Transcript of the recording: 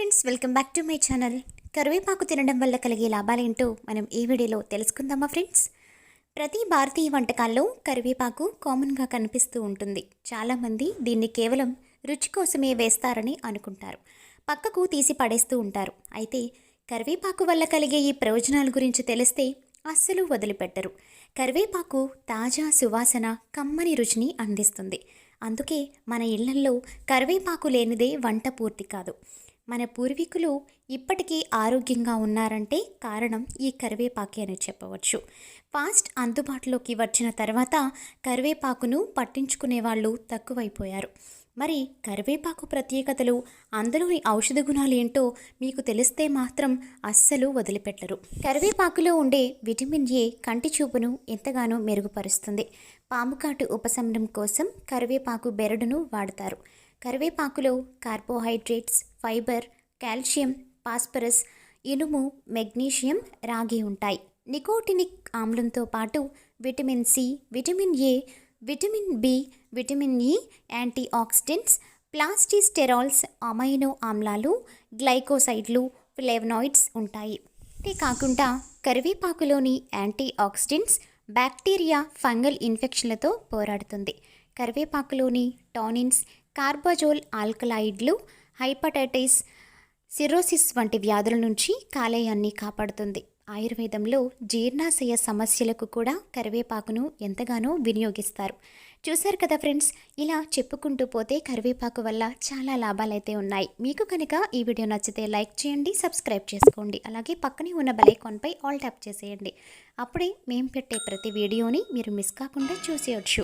Friends welcome back to my channel కరివేపాకు తినడం వల్ల కలిగే లాభాలేంటో మనం ఈ వీడియోలో తెలుసుకుందామా ఫ్రెండ్స్ ప్రతి భారతీయ వంటకాల్లో కరివేపాకు కామన్గా కనిపిస్తూ ఉంటుంది. చాలామంది దీన్ని కేవలం రుచి కోసమే వేస్తారని అనుకుంటారు. పక్కకు తీసి పడేస్తూ ఉంటారు. అయితే కరివేపాకు వల్ల కలిగే ఈ ప్రయోజనాల గురించి తెలిస్తే అస్సలు వదిలిపెట్టరు. కరివేపాకు తాజా సువాసన కమ్మని రుచిని అందిస్తుంది. అందుకే మన ఇళ్ళల్లో కరివేపాకు లేనిదే వంట పూర్తి కాదు. మన పూర్వీకులు ఇప్పటికీ ఆరోగ్యంగా ఉన్నారంటే కారణం ఈ కరివేపాకే అని చెప్పవచ్చు. ఫాస్ట్ అందుబాటులోకి వచ్చిన తర్వాత కరివేపాకును పట్టించుకునే వాళ్ళు తక్కువైపోయారు. మరి కరివేపాకు ప్రత్యేకతలు అందులోని ఔషధ గుణాలు ఏంటో మీకు తెలిస్తే మాత్రం అస్సలు వదిలిపెట్టరు. కరివేపాకులో ఉండే విటమిన్ ఏ కంటి చూపును ఎంతగానో మెరుగుపరుస్తుంది. పాముకాటు ఉపశమనం కోసం కరివేపాకు బెరడును వాడతారు. కరివేపాకులో కార్బోహైడ్రేట్స్ ఫైబర్ కాల్షియం ఫాస్ఫరస్ ఇనుము మెగ్నీషియం రాగి ఉంటాయి. నికోటినిక్ ఆమ్లంతో పాటు vitamin C vitamin A vitamin B vitamin E antioxidants ప్లాస్టిస్టెరాల్స్ amino ఆమ్లాలు గ్లైకోసైడ్లు ఫ్లేవనాయిడ్స్ ఉంటాయి. అంతే కాకుండా కరివేపాకులోని యాంటీ ఆక్సిడెంట్స్ బ్యాక్టీరియా ఫంగల్ ఇన్ఫెక్షన్లతో పోరాడుతుంది. కరివేపాకులోని టానిన్స్ కార్బజోల్ ఆల్కలాయిడ్లు హైపటైటిస్ సిరోసిస్ వంటి వ్యాధుల నుంచి కాలేయాన్ని కాపాడుతుంది. ఆయుర్వేదంలో జీర్ణాశయ సమస్యలకు కూడా కరివేపాకును ఎంతగానో వినియోగిస్తారు. చూశారు కదా ఫ్రెండ్స్ ఇలా చెప్పుకుంటూ పోతే కరివేపాకు వల్ల చాలా లాభాలైతే ఉన్నాయి. మీకు కనుక ఈ వీడియో నచ్చితే లైక్ చేయండి సబ్స్క్రైబ్ చేసుకోండి. అలాగే పక్కనే ఉన్న బెల్ ఆల్ ట్యాప్ చేసేయండి. అప్పుడే మేము పెట్టే ప్రతి వీడియోని మీరు మిస్ కాకుండా చూసేయచ్చు.